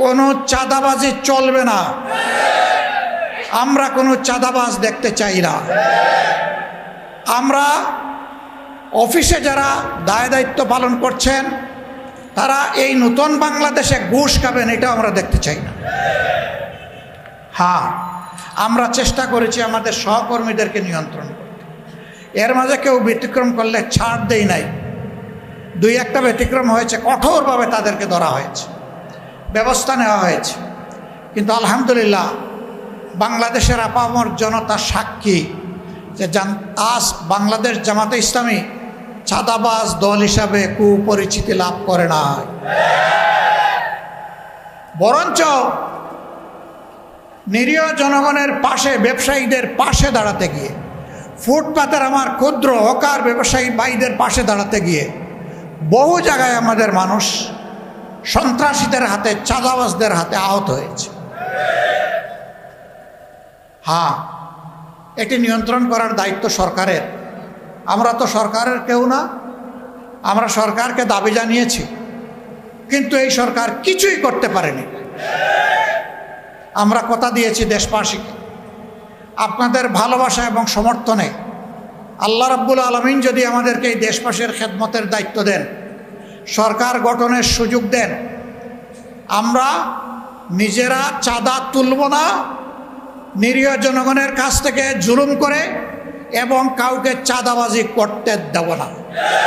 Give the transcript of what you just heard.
কোনো চাঁদাবাজি চলবে না। আমরা কোনো চাঁদাবাজ দেখতে চাই না। আমরা অফিসে যারা দায় দায়িত্ব পালন করছেন, তারা এই নতুন বাংলাদেশে ঘুষ খাবেন এটা আমরা দেখতে চাই না। হ্যাঁ আমরা চেষ্টা করেছি আমাদের সহকর্মীদেরকে নিয়ন্ত্রণ করতে। এর মাঝে কেউ ব্যতিক্রম করলে ছাড় দেই নাই। দুই একটা ব্যতিক্রম হয়েছে, কঠোরভাবে তাদেরকে ধরা হয়েছে। ব্যবস্থা নেওয়া হয়েছে। কিন্তু আলহামদুলিল্লাহ বাংলাদেশের আপামর জনতা সাক্ষী যে আজ বাংলাদেশ জামাতে ইসলামী চাঁদাবাজ দল হিসাবে কুপরিচিতি লাভ করে নাই। বরঞ্চ নিরীহ জনগণের পাশে, ব্যবসায়ীদের পাশে দাঁড়াতে গিয়ে, ফুটপাতের আমার ক্ষুদ্র হকার ব্যবসায়ী ভাইদের পাশে দাঁড়াতে গিয়ে, বহু জায়গায় আমাদের মানুষ সন্ত্রাসীদের হাতে, চাঁদাবাজদের হাতে আহত হয়েছে। হ্যাঁ এটি নিয়ন্ত্রণ করার দায়িত্ব সরকারের। আমরা তো সরকারের কেউ না, আমরা সরকারকে দাবি জানিয়েছি। কিন্তু এই সরকার কিছুই করতে পারেনি। আমরা কথা দিয়েছি দেশবাসীকে। আপনাদের ভালোবাসা এবং সমর্থনে আল্লাহ রাব্বুল আলমিন যদি আমাদেরকে এই দেশবাসীর খেদমতের দায়িত্ব দেন সরকার গঠনের সুযোগ দেন। আমরা নিজেরা চাঁদা তুলব না, নিরীহ জনগণের কাছ থেকে জুলুম করে এবং কাউকে চাঁদাবাজি করতে দেব না।